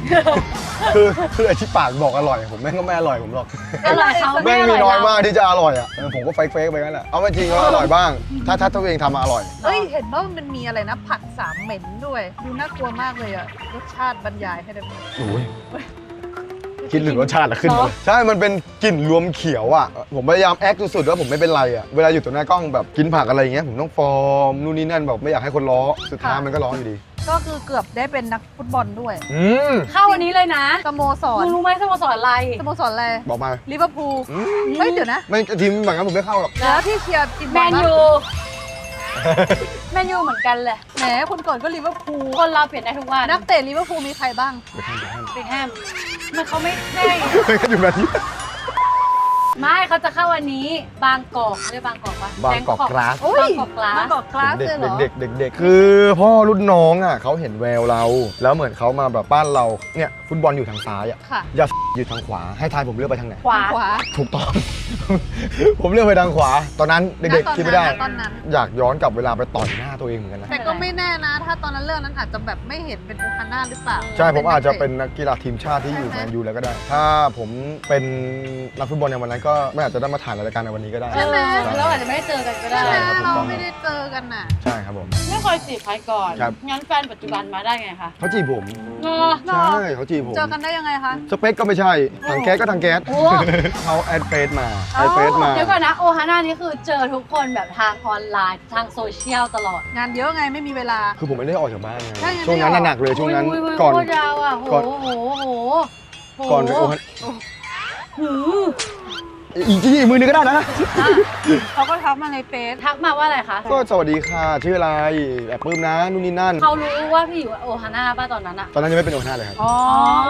Speaker 2: คือคือไอ้ที่ปากบอกอร่อย ผมแม่งก็ไม่อร่อยผมหรอก
Speaker 3: อร่อยเขา
Speaker 2: แม่งมี
Speaker 3: ร่
Speaker 2: น้อย
Speaker 3: เร
Speaker 2: มากที่จะอร่อยอะเออผมก็เฟกเฟกไปงั้นแหละเอาไม่จริงก็อร่อยบ้าง ถ้าถ้าตัวเองทำมาอร่อย
Speaker 4: เอ้ยเห็นว่ามันมีอะไรนะผัดสามเหม็นด้วย ดูน่ากลัวมากเลยอะรสชาติบรรยายให้ได้ไหม
Speaker 2: โอ้ยคิดถึงรสชาติละขึ้นเลยใช่ มันเป็นกลิ่นรวมเขียวอะ ผมพยายามแอคสุดๆว่าผมไม่เป็นไรอะ เวลาอยู่ต่อหน้ากล้องแบบกินผักอะไรอย่างเงี้ยผมต้องฟอร์มนู่นนี่นั่นแบบไม่อยากให้คนล้อ สุดท้ายมันก็ล้ออยู่ดี
Speaker 4: ก็คือเกือบได้เป็นนักฟุตบอลด้วย
Speaker 2: อืม
Speaker 3: เข้าวันนี้เลยนะ
Speaker 4: สโมสร
Speaker 3: มึงรู้ไหมสโมสรอะไร
Speaker 4: สโมสรอะไร
Speaker 2: บอกมา
Speaker 4: ลิเวอร์พูล
Speaker 2: อืม
Speaker 4: เฮ้ยเดี๋ยวนะ
Speaker 2: ไม่ทีมแบบนั้นผมไม่เข้าหรอก
Speaker 4: แล้วที่เชียร์ทีม
Speaker 3: แม
Speaker 4: บอล
Speaker 3: น
Speaker 4: ปะ
Speaker 3: ยูแมนยูเหมือนกันเลย
Speaker 4: แหมคนก่อนก็ลิเวอร์พูล
Speaker 3: คนเราเปลี่ยนได้ทุกวัน
Speaker 4: นักเตะลิเวอร์พูลมีใครบ้าง
Speaker 2: ไปทำไปทำ
Speaker 3: เบคแฮมมันเขาไม่ได้
Speaker 2: ไม่ก็อยู่แบบนี้
Speaker 3: ไม่เขาจะเข้าวันนี้บางกอกเรียกบางกอกปะ
Speaker 2: บางกอกกราส
Speaker 3: บางกอกกรา
Speaker 4: มัน
Speaker 3: ส
Speaker 4: บอกคลาส
Speaker 2: เด็
Speaker 4: เลยเหรอ
Speaker 2: กเด็กเด็กเด็กคือพ่อรุ่นน้องอะเขาเห็นแววเรา แล้วเหมือนเขามาแบบบ้านเราเนี่ยฟุตบอลอยู่ทางซ้ายอะ
Speaker 4: ค่ะ
Speaker 2: อย่าอยู่ทางขวาให้ทายผมเลือกไปทางไหน
Speaker 3: ขวา
Speaker 4: ขวา
Speaker 2: ถูกต้อง ผมเลือกไปทางขวา ตอนนั้นเด็ก
Speaker 4: ณตอน
Speaker 2: ๆคิดไม่ได้
Speaker 4: นั้นณตอนนั้น
Speaker 2: อยากย้อนกลับเวลาไปต่อยหน้าตัวเองเหมือนกันนะ
Speaker 4: แต่ก็ไม่แน่นะ ถ้าตอนนั้นเรื่องนั้นอาจจะแบบไม่เห็นเป็นโอฮาน่าหรือเปล่า
Speaker 2: ใช่ผมอาจจะเป็นนักกีฬาทีมชาติที่อยู่แมนยูแล้วก็ได้ ถ้าผมเป็นนักฟุตบอลในวันนั้นก็ไม่อาจจะได้มาถ่ายรายการในวันนี้ก็ได้
Speaker 3: เออแล้วอาจจะไม่ได้เจอกันก็ได้
Speaker 4: ใช่ไหม
Speaker 2: ใช่ครับถูก
Speaker 4: เรา
Speaker 2: ต้อง
Speaker 4: ไม่ได้เจอกันน่ะ
Speaker 2: ใช่ครับผม
Speaker 3: ไม่เคยจีบใครก่อน
Speaker 2: ครับ
Speaker 3: งั้นแฟนปัจจุบันมาได้ไงคะ
Speaker 2: เขาจีบผม
Speaker 3: เนอะ
Speaker 4: หรอ
Speaker 2: ใช่เขาจีบผม
Speaker 4: เจอกันได้ยังไงคะ
Speaker 2: สเปคก็ไม่ใช่ ทางแก๊สก็ทางแก๊ส
Speaker 3: โอ้
Speaker 2: เขาแอดเฟซมาแอดเฟซมา
Speaker 3: เดี๋ยวก่อนนะ โอฮาน่านี่คือเจอทุกคนแบบทางออนไลน์ทางโซเชียลตลอด
Speaker 4: งานเยอะไงไม่มีเวลา
Speaker 2: คือผมไม่ได้ออกจากบ้านไง
Speaker 4: ใช่ไง
Speaker 2: ช่วงนั้น
Speaker 4: ไม่ออก
Speaker 2: น่ะหนักเลยช่วงนั้น
Speaker 3: ยยย
Speaker 2: ก่อน
Speaker 3: โคตรยาวอะโห
Speaker 2: ก่อน
Speaker 3: โหโหโห
Speaker 2: ก่อนไปโอฮัน
Speaker 3: หื อ
Speaker 2: อีกที่อีกมือนึงก็ได้นะ
Speaker 3: อะ
Speaker 4: เขาก็ทักมาในเฟซ
Speaker 3: ทักมาว่าอะไรคะ
Speaker 2: ก็สวัสดีค่ะ ชื่ออะไรแบบปลื้มนะนู่นนี่นั่น
Speaker 3: เขารู้ว่าพี่อยู่โอฮาน่าป่ะตอนนั้นอะ
Speaker 2: ตอนนั้นยังไม่เป็นโอฮาน่าเลยครับ
Speaker 4: อ๋อ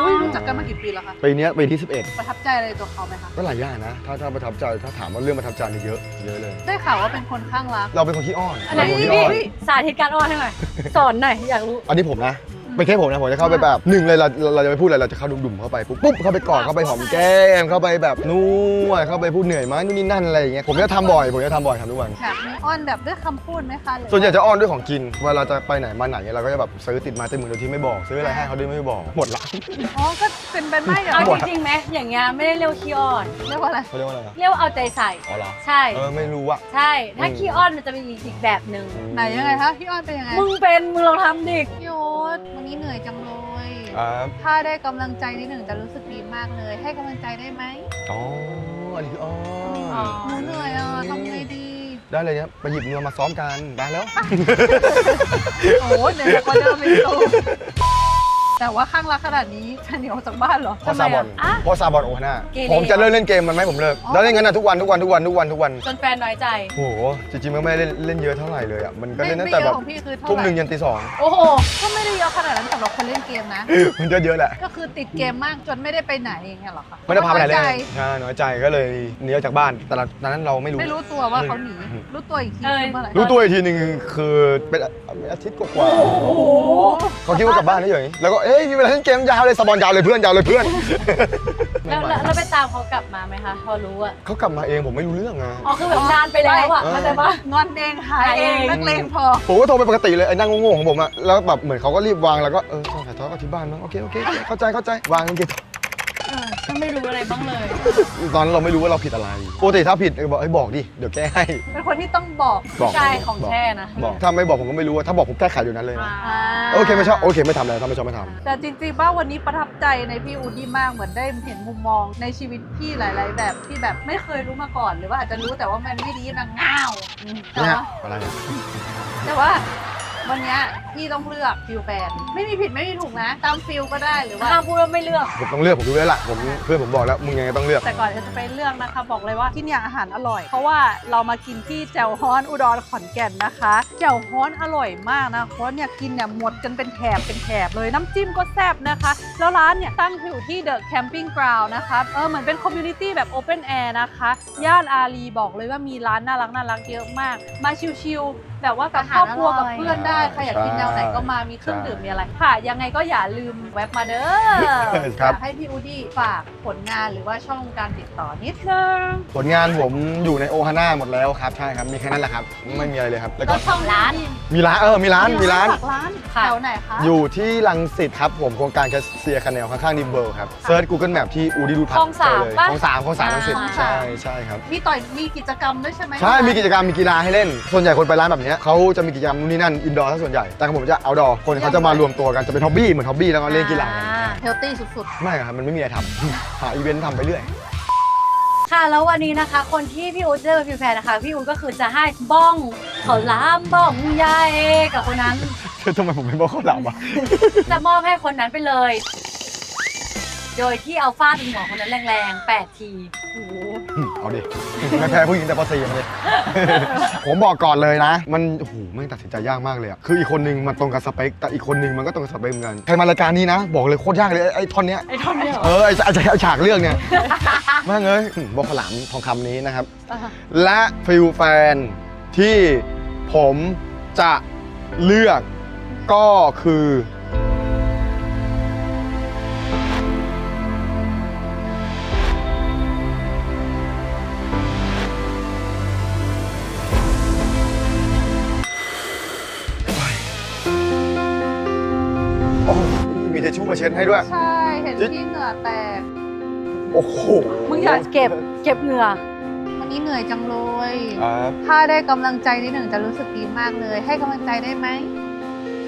Speaker 4: อุ๊ยรู้จักกันมากี่ปีแล้วคะ
Speaker 2: ปีเนี้ยปีที่
Speaker 4: ประทับใจอะไรในตัวเขาไหมคะ
Speaker 2: 11ก็หลายอย่างนะ ถ้าถ้าประทับใจถ้าถามว่าเรื่องประทับใจนี่เยอะเยอะเลย
Speaker 4: ได้ข่าวว่าเป็นคนข้างรัก
Speaker 2: เราเป็นคนขี้อ้อน
Speaker 3: อันไหน
Speaker 2: เราเป็นคน
Speaker 3: พี่
Speaker 2: ขี้อ้อน
Speaker 3: พี่สาธิตการอ้อนให้หน่อย สอนหน่อยอยากรู้
Speaker 2: อันนี้ผมนะ เป็นแค่ผมนะผมจะเข้าไปแบบหนึ่งเลยเราเราเราจะไม่พูดอะไรเราจะเข้าดุ่มๆเข้าไปปุ๊บปุ๊บเข้าไปกอดเข้าไปหอมแก้มเข้าไปแบบนวดเข้าไปพูดเหนื่อยไหมนู่นนี่นั่นอะไรอย่างเงี้ยผมจะทำบ่อย ผมจะทำบ่อยทำทุกวัน
Speaker 4: แบบมีอ้อนแบบด้วยคำพูดไหมคะหรือ
Speaker 2: ส่วนใหญ่จะอ้อนด้วยของกินเวลาจะไปไหนมาไหนเราก็จะแบบซื้อติดมาเต็มมือโดยที่ไม่บอก ซื้ออะไรให้เขาด้วยไม่บอกหมดละ
Speaker 4: อ๋อก็เป็นเป็นไม่อย่าง
Speaker 3: เอา
Speaker 2: หม
Speaker 3: จ
Speaker 2: ด
Speaker 3: ริงๆไหมอย่างเงี้ยไม่ได้เรียกขี้อ้อน
Speaker 4: เรียกว่าอะไร
Speaker 2: เขาเรียกว่าอะไรอะ
Speaker 3: เรียกว่าเอาใจใส่
Speaker 2: อ๋อเหรอ
Speaker 3: ใช่
Speaker 2: เออไม่รู้อะ
Speaker 3: ใช่ ถ้า
Speaker 2: อืม
Speaker 3: ขี้อ้อนมันจะเป็นอีกอีกแบบหนึ่ง
Speaker 4: ไหนยังไงคะพี่อ้อนเป็นยังไง
Speaker 3: มึงเป็นมึงลองทำดิ
Speaker 4: พี่โอ๊ตวันนี้เหนื่อยจังเลย
Speaker 2: อ่า
Speaker 4: ถ้าได้กำลังใจนิดหนึ่งจะรู้สึกดีมากเลย ให้กำลังใจได้ไหม
Speaker 2: อ๋ออันนี้คืออ๋อ
Speaker 4: หนูเหนื่อยอะทำไงดี
Speaker 2: ได้เลยเนี่ยไปหยิบเนื้อมาซ้อมกันได้แล้ว
Speaker 4: โอ้โหเหนื่อยกว่าเดิมอีกตู แต่ว่าข้างรักขนาดนี้จะหนีออกจากบ้านเหรอ
Speaker 2: เพราะซาบอน
Speaker 3: อะ
Speaker 2: เพราะซาบอนโอฮาน่า
Speaker 3: เกเร
Speaker 2: ผมจะเลิกเล่นเกมมันไหมผมเลิก
Speaker 4: อ๋อ
Speaker 2: แล้วเล่นงั้นนะทุกวันทุกวันทุกวันทุกวันทุกวัน
Speaker 3: จนแฟนน้อยใจ
Speaker 2: โอ้โหจริงๆมันไม่ได้เล่นเล่นเยอะเท่าไหร่เลยอะมันก็
Speaker 4: ไม่
Speaker 2: เล่นตั้
Speaker 4: ไม่
Speaker 2: งแต่
Speaker 4: เย
Speaker 2: แบ
Speaker 4: อะ
Speaker 2: บ
Speaker 4: ของพี่คือเท่า
Speaker 2: ทุ่ม
Speaker 4: ไห
Speaker 2: หนึ่ง
Speaker 4: ร่
Speaker 2: ยันตีสอง
Speaker 3: โอ้โห
Speaker 4: ก็ไม่ได้เยอะขนาดนั้นสำหรับคนเล่นเกมนะ
Speaker 2: มันจะเยอะแหละ
Speaker 4: ก็คือติดเกมมากจนไม่ได้ไปไหนอย่างเงี้ยเหรอคะ
Speaker 2: ไม่ได้พาไปไหนเลย
Speaker 4: ใจ
Speaker 2: ใช่น้อยใจก็เลยหนีออกจากบ้าน แต่ตอนนั้นเราไม่รู้
Speaker 4: ไม่รู้ตัวว่าเขาหนี
Speaker 2: อืม
Speaker 4: รู้ตัวอีกที
Speaker 3: เอ้ย
Speaker 4: คือเมื่อไหร่
Speaker 2: รู้ตัวอีกทีหนึ่งคือเป็นอาทิตย์กว่าๆเขาคิดว่ากลับบ้านเฉยๆแล้วก็เอ้ยมีเวลาเล่นเกมยาวเลยสบอลยาวเลยเพื่อนยาวเลยเพื่อน
Speaker 3: แล้วแล้วแล้วไปตามเขากลับมาไหมคะ พอรู้อะ
Speaker 2: เขากลับมาเองผมไม่รู้เรื่องไง
Speaker 3: อ๋อคือแบบนานไปแล้วอะ
Speaker 2: เออ
Speaker 3: เข้าใจปะ
Speaker 4: งอนเองหายเอง
Speaker 3: หายเอง
Speaker 4: นักเลงพอ
Speaker 2: ผมก็โทรไปปกติเลยไอ้นั่งโง่ๆของผมอะแล้วแบบเหมือนเขาก็รีบวางแล้วก็เออถ่ายทอดก็ที่บ้านมั้งโอเคโอเคโอเคเข้าใจเข้าใจวางเกม
Speaker 3: เออฉันไม่รู้อะไรบ้างเลย
Speaker 2: ตอนนั้นเราไม่รู้ว่าเราผิดอะไรปกติถ้าผิดเออบอกเอ้ยบอกดิ เดี๋ยวแก้ให้
Speaker 4: เป็นคนที่ต้องบอก
Speaker 2: บอก
Speaker 3: ใช่ของ
Speaker 2: บอก
Speaker 3: แท้นะ
Speaker 2: บอกถ้าไม่บอกผมก็ไม่รู้ว่าถ้าบอกผมแก้ไขอยู่นั้นเลยนะ
Speaker 3: อ่า
Speaker 2: โอเคไม่ชอบโอเคไม่ทำเลยถ้าไม่ชอบไม่ทำ
Speaker 4: แต่จริงๆว่าวันนี้ประทับใจในพี่อูดี้มากเหมือนได้เห็นมุมมองในชีวิตพี่หลาย ๆ แบบที่แบบไม่เคยรู้มาก่อน หรือว่าอาจจะรู้แต่ว่ามันไม่ดีนางง่าวอืมแต่
Speaker 2: เนี่ย
Speaker 4: ว่า
Speaker 2: อะไรอะ
Speaker 4: แต่ว่าวันเนี้ยพี่ต้องเลือกฟิลแฟน ไม่มีผิดไม่มีถูกนะ ตามฟิลก็ได้หรือว่า
Speaker 3: ห้ามพูดว่าไม่เลือก
Speaker 2: ผมต้องเลือกผมรู้แล้วล่ะผมเพื่อนผมบอกแล้วมึงยังไงต้องเลือก
Speaker 4: แต่ก่อนที่จะไปเลือกนะคะบอกเลยว่าที่เนี่ยอาหารอร่อย เพราะว่าเรามากินที่แจ่วฮ้อนอุดรขอนแก่นนะคะแจ่วฮ้อนอร่อยมากนะเพราะเนี่ยกินเนี่ยหมดกันเป็นแถบเป็นแถบเลยน้ำจิ้มก็แซ่บนะคะ แล้วร้านเนี่ยตั้งอยู่ที่เดอะแคมปิ้งกราวนะคะเออเหมือนเป็นคอมมูนิตี้แบบโอเพนแอร์นะคะย่านอารีบอกเลยว่ามีร้านน่ารักน่ารักเยอะมาก มาชิลๆแบบว่ากับครอบครัวกับเพื่อนได้ใครอยากกินแนวไหนก็มามีเครื่องดื่มมีอะไรค่ะ ยังไงก็อย่าลืมแวะมาเด้อ
Speaker 2: ครับ
Speaker 4: อยากให้พี่อูดี้ฝากผลงานหรือว่าช่องการติดต่อนิดนึง
Speaker 2: ผลงานผมอยู่ในโอฮาน่าหมดแล้วครับ ใช่ครับ มีแค่นั้นแหละครับ ไม่มีอะไรเลยครับ แล้วก็
Speaker 3: ก็ช่องร้าน
Speaker 2: มีร้าน เออ มีร้าน มีร้าน
Speaker 4: ฝากร้าน
Speaker 3: ค่ะ
Speaker 4: แถวไหนคะ
Speaker 2: อยู่ที่ลังสิตครับผม โครงการแคสเซียคาเนลข้างๆดิมเบิลครับ เซิร์ช Google Map ที่อูดีดูพั
Speaker 3: คลองสาม
Speaker 2: เลย
Speaker 3: ปะ
Speaker 2: คลองสามคลองสามลังสิต
Speaker 3: อ่า
Speaker 2: ใช่ใช่ครับ
Speaker 4: มีต่อยมีกิจกรรมด้วยใช่ไหม
Speaker 2: ใช่ มีกิจกรรม มีกีฬาให้เล่น ส่วนใหญ่คนไปร้านแบบเนี้ยเขาจะมีกิจกรรมนู่นนี่นั่น อินดอร์ซะส่วนใหญ่ แต่ของผมจะเอาดอร์คนเขาจะมารวมตัวกันจะเป็นฮ็อบบี้เหมือนฮ็อบบี้แล้วก็เล่นกีฬากัน
Speaker 3: อ่า
Speaker 4: เฮลตี้สุด
Speaker 2: ไม่ครับมันไม่มีอะไรทำ หาอีเวนต์ทำไปเรื่อย
Speaker 3: ค่ะ แล้ววันนี้นะคะ คนที่พี่อู๊ดเจอฟิวแฟนนะคะ พี่อู๊ดก็คือจะให้บ้องเขาวหล้ามบ้องใหญ่กับคนนั้น
Speaker 2: ทำไมผมไม่บอกเขาหลับอะ
Speaker 3: จะมอบให้คนนั้นไปเลย โดยที่เอาฟาดหัวคนนั้นแรงๆ 8 ที
Speaker 4: โอ้โห
Speaker 2: เอาดิ ไม่แพ้ผู้หญิงแต่ปสี่มาเลย ผมบอกก่อนเลยนะ มันโอ้โหแม่งตัดสินใจยากมากเลยอะคืออีกคนนึงมันตรงกับสเปค แต่อีกคนนึงมันก็ตรงกับสเปคเหมือนกัน ใครมารายการนี้นะ บอกเลยโคตรยากเลยไอ้ไอ้ท่อนเนี้ย
Speaker 3: ไอ้ท่อนเนี้ยเหรอ
Speaker 2: เออไอ้ไอ้ไอ้ฉากเรื่องเนี่ย แม่งเอ้ยบอกขลามทองคำนี้นะครับ
Speaker 3: อ่า
Speaker 2: และฟิลแฟนที่ผมจะเลือกก็คือ มีเทชชู่มาเช็ดให้ด้วย
Speaker 4: ใช่ เห็นพี่เหงื่อแตก
Speaker 2: โอ้โห
Speaker 3: มึงอยากเก็บเก็บเหงื่อ
Speaker 4: วันนี้เหนื่อยจังเลย
Speaker 2: ครับ
Speaker 4: ถ้าได้กำลังใจนิดหนึ่งจะรู้สึกดีมากเลย ให้กำลังใจได้ไหม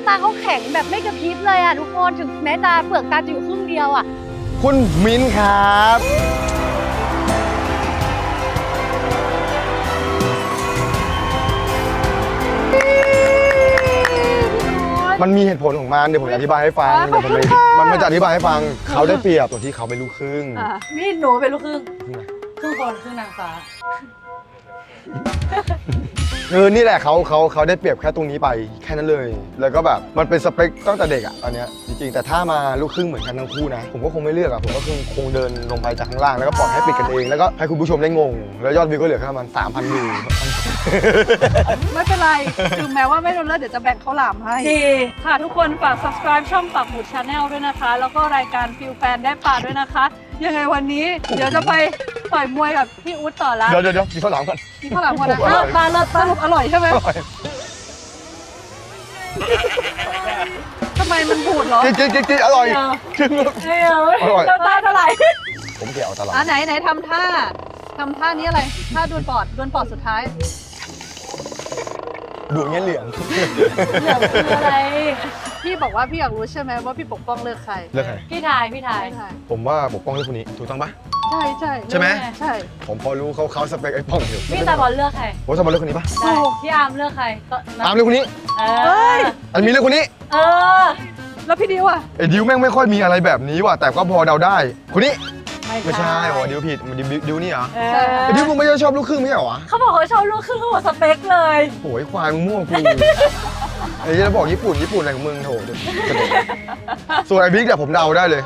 Speaker 3: ตาเขาแข็งแบบไม่กระพริบเลยอะทุกคนถึงแม้ตาเปลือกตาจะอยู่ครึ่งเดียวอะ
Speaker 2: คุณมิ้นท์ครับ มันมีเหตุผลของมันเดี๋ยวผมจะอธิบายให้ฟัง
Speaker 4: อ่า
Speaker 2: เดี๋ยวผม
Speaker 4: ขอบคุณ
Speaker 2: ไม่
Speaker 4: ค่ะ
Speaker 2: มันไม่จะอธิบายให้ฟังเขาได้เปรียบตรงที่เขาเป็นลูกครึ่ง
Speaker 4: อะ
Speaker 3: นี่หนูเป็นลูกครึ่ง
Speaker 2: ครึ่งอะไร
Speaker 3: ครึ่งคนครึ่งนางฟ้า
Speaker 2: เออนี่แหละเขาเขาเขาได้เปรียบแค่ตรงนี้ไปแค่นั้นเลย แล้วก็แบบมันเป็นสเปคตั้งแต่เด็กอะอันเนี้ยจริงๆแต่ถ้ามาลูกครึ่งเหมือนกันทั้งคู่นะ ผมก็คงไม่เลือกอะผมก็คงคงเดินลงไปจากข้างล่างแล้วก็ปล่อยให้ปิดกันเองแล้วก็ให้คุณผู้ชมได้งง แล้วยอดวิวก็เหลือแค่ประมาณ3,000วิว
Speaker 4: ไม่เป็นไร ถึงแม้ว่าไม่โดนเลือดเดี๋ยวจะแบ่งข้าวหลามให้
Speaker 3: ดี
Speaker 4: ค่ะทุกคนฝาก subscribe ช่องปักหมุดชาแนลด้วยนะคะ แล้วก็รายการฟิลแฟนได้ป่าด้วยนะคะ ยังไงวันนี้ เดี๋ยวจะไป ต่อยมวยกับพี่อุ๊ดต่อละ
Speaker 2: เดี๋ยวเดี๋ยวเดี๋ยวมีข้าวหลามก่อน
Speaker 4: มีข้าวหลามก่อนนะ
Speaker 2: อร่อย
Speaker 4: ปลาเลิศสรุปอร่อยใช่ไหม
Speaker 2: อร่อย
Speaker 4: ทำไมมันบูดเหรอ
Speaker 2: กินกินกินกินอร่อยครึ่งลูก
Speaker 3: เฮ้ยเอ้ย
Speaker 2: อร่อย
Speaker 3: น้ำตาเท่าไหร่
Speaker 2: ผมเกี่ยวตลอด
Speaker 4: อะไหนไหนทำท่าทำท่านี้อะไรท่าดวลปอดดวลปอดสุดท้าย
Speaker 2: ดูเงี้ยเหลือง
Speaker 3: เหลืองคืออะไร
Speaker 4: พี่บอกว่าพี่อยากรู้ใช่ไหมว่าพี่ปกป้องเลือกใคร
Speaker 2: เลือกใคร
Speaker 3: พี่ทาย พี่ทาย
Speaker 4: ใช่
Speaker 2: ผมว่าปกป้องเลือกคนนี้ถูกต้องปะ
Speaker 4: ใช่ใช่
Speaker 2: ใช่ไหม
Speaker 4: ใช่
Speaker 2: ผมพอรู้เขาเขาสเปคไอ้ป้องอยู่
Speaker 3: พี่ตาบอลเลือกใคร
Speaker 2: โอ้สมบัติเลือกคนนี้ปะ
Speaker 3: ได้พี่อาร์มเลือกใครก็
Speaker 2: ตามเลือกคนนี้
Speaker 3: เอ
Speaker 4: เฮ้
Speaker 3: อย
Speaker 2: อันมีเลือกคนนี้
Speaker 3: เออ
Speaker 4: แล้วพี่ดิวอะ
Speaker 2: ไอ้ดิวแม่งไม่ค่อยมีอะไรแบบนี้ว่ะ แต่ก็พอเดาได้ คนนี้
Speaker 3: ไม่
Speaker 2: ไม่ใช่โอ้ดิวผิดมันดิวดิวนี่เหรอ
Speaker 3: เอ
Speaker 4: ใช่
Speaker 3: อ
Speaker 2: ไอ้ดิวมึงไม่ได้ชอบลูกครึ่งไม่ใช่เหรอวะ
Speaker 3: เขาบอกเขาชอบลูกครึ่งเขาบอกสเปคเลย
Speaker 2: โอ้ยควายมึงมั่วกูไอ้จะบอกญี่ปุ่นญี่ปุ่นอะไรของมึงโถเดี๋ยวกระโดดส่วนไอ้บิ๊กเดี๋ยวผมเดาได้เลย